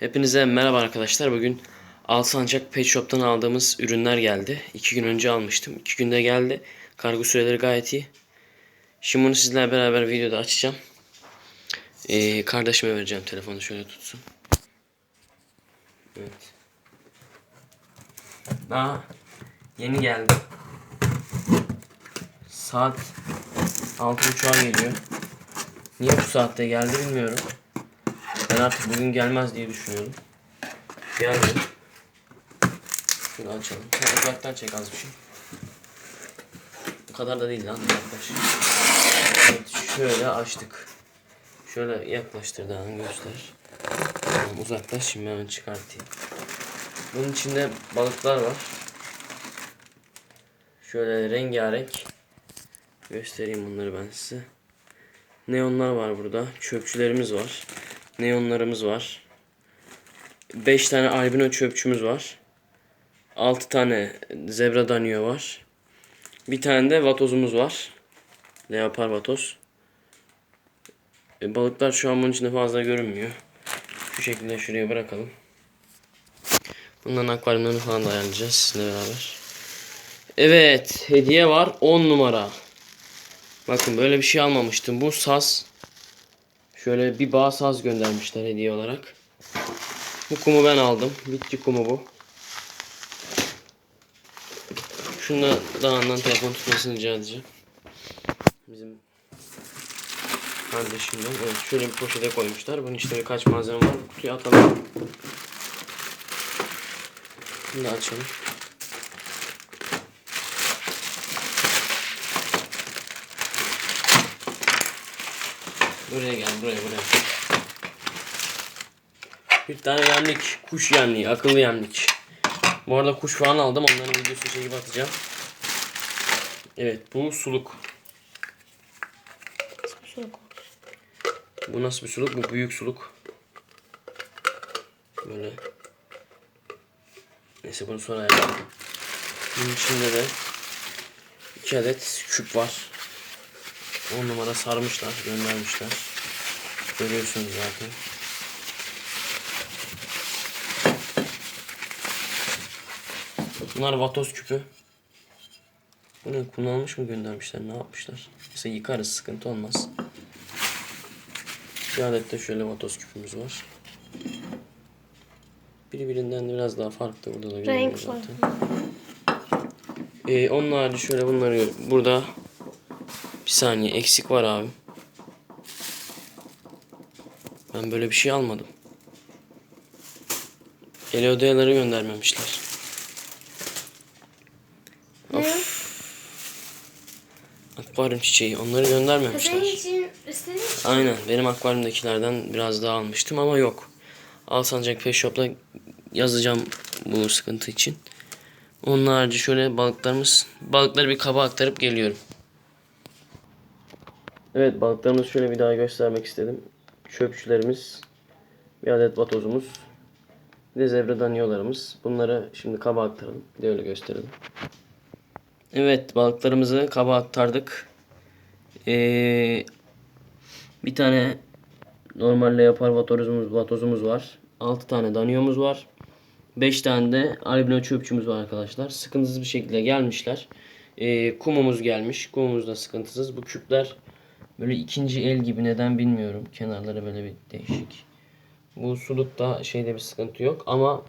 Hepinize merhaba arkadaşlar. Bugün Alsancak Pet Shop'tan aldığımız ürünler geldi. İki gün önce almıştım. İki günde geldi. Kargo süreleri gayet iyi. Şimdi bunu sizlerle beraber videoda açacağım. Ee, kardeşime vereceğim telefonu şöyle tutsun. Evet. Daha yeni geldi. Saat 6.30'a geliyor. Niye bu saatte geldi bilmiyorum. Ben artık bugün gelmez diye düşünüyordum. Geldi. Şunu açalım. Ha, uzaktan çek az bir şey. Bu kadar da değil lan uzaklaş. Evet şöyle açtık. Şöyle yaklaştır daha göster. Tamam uzaklaş şimdi hemen çıkartayım. Bunun içinde balıklar var. Şöyle rengarenk. Göstereyim bunları ben size. Neonlar var burada. Çöpçülerimiz var. Neonlarımız var. 5 tane albino çöpçümüz var. 6 tane zebra danio var. Bir tane de vatozumuz var. Leopar vatoz. E, balıklar şu an bunun içinde fazla görünmüyor. Şu şekilde şuraya bırakalım. Bunların akvaryumlarını falan da ayarlayacağız sizinle beraber. Evet hediye var 10 numara. Bakın böyle bir şey almamıştım. Bu saz. Şöyle bir bağ saz göndermişler hediye olarak. Bu kumu ben aldım. Bitki kumu bu. Şunu da andan telefon tutmasını rica edeceğim. Bizim kardeşimden. Evet şöyle bir poşete koymuşlar. Bunun içinde birkaç malzeme var. Kutuya atalım. Bunu da açalım. Buraya gel buraya buraya. Bir tane yemlik. Kuş yemliği. Akıllı yemlik. Bu arada kuş falan aldım. Onların videosu çekip atacağım. Evet bu suluk. Bu nasıl bir suluk? Bu büyük suluk. Böyle. Neyse bunu sonra ayarlayalım. Bunun içinde de iki adet küp var. 10 numara sarmışlar, göndermişler. Görüyorsunuz zaten. Bunlar vatoz küpü. Bunu kullanılmış mı göndermişler? Ne yapmışlar? Mesela yıkarız, sıkıntı olmaz. Bir adet de şöyle vatoz küpümüz var. Birbirinden de biraz daha farklı. Burada da görünüyor Renk zaten. Ee, onun harici şöyle bunları burada bir saniye eksik var abi. Ben böyle bir şey almadım. Elodyaları göndermemişler. Of. Akvaryum çiçeği onları göndermemişler. Senin için istediğin için Aynen benim akvaryumdakilerden biraz daha almıştım ama yok. Alsancak Pet Shop'ta yazacağım bu sıkıntı için. Onun harici şöyle balıklarımız balıkları bir kaba aktarıp geliyorum. Evet balıklarımızı şöyle bir daha göstermek istedim. Çöpçülerimiz, bir adet vatozumuz, bir de zebra danyolarımız. Bunları şimdi kaba aktaralım. Bir de öyle gösterelim. Evet balıklarımızı kaba aktardık. Ee, bir tane normal leopar vatozumuz, vatozumuz var. 6 tane danyomuz var. 5 tane de albino çöpçümüz var arkadaşlar. Sıkıntısız bir şekilde gelmişler. Ee, kumumuz gelmiş. Kumumuz da sıkıntısız. Bu küpler böyle ikinci el gibi neden bilmiyorum. Kenarları böyle bir değişik. Bu sulukta şeyde bir sıkıntı yok ama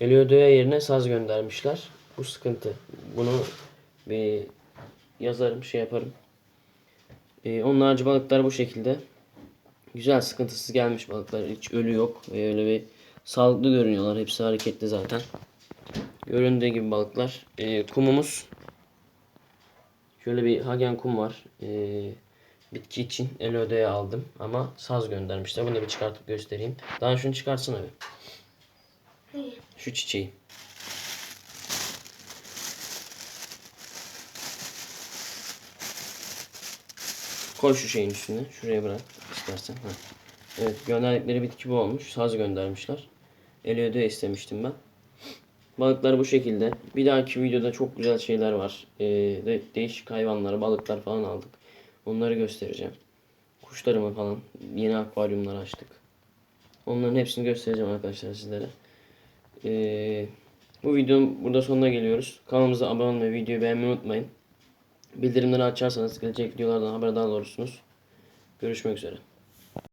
Eliodoya yerine saz göndermişler. Bu sıkıntı. Bunu bir yazarım şey yaparım. Ee, onun harici balıklar bu şekilde. Güzel sıkıntısız gelmiş balıklar. Hiç ölü yok. Ve öyle bir sağlıklı görünüyorlar. Hepsi hareketli zaten. Göründüğü gibi balıklar. Ee, kumumuz. Şöyle bir hagen kum var. Ee, bitki için LOD'ye aldım. Ama saz göndermişler. Bunu da bir çıkartıp göstereyim. Daha şunu çıkartsana bir. Şu çiçeği. Koy şu şeyin üstüne. Şuraya bırak istersen. Heh. Evet gönderdikleri bitki bu olmuş. Saz göndermişler. Eliyoda istemiştim ben. Balıklar bu şekilde. Bir dahaki videoda çok güzel şeyler var. Ee, de, değişik hayvanları, balıklar falan aldık. Onları göstereceğim. Kuşlarımı falan. Yeni akvaryumlar açtık. Onların hepsini göstereceğim arkadaşlar sizlere. Ee, bu videonun burada sonuna geliyoruz. Kanalımıza abone olmayı, videoyu beğenmeyi unutmayın. Bildirimleri açarsanız gelecek videolardan haberdar olursunuz. Görüşmek üzere.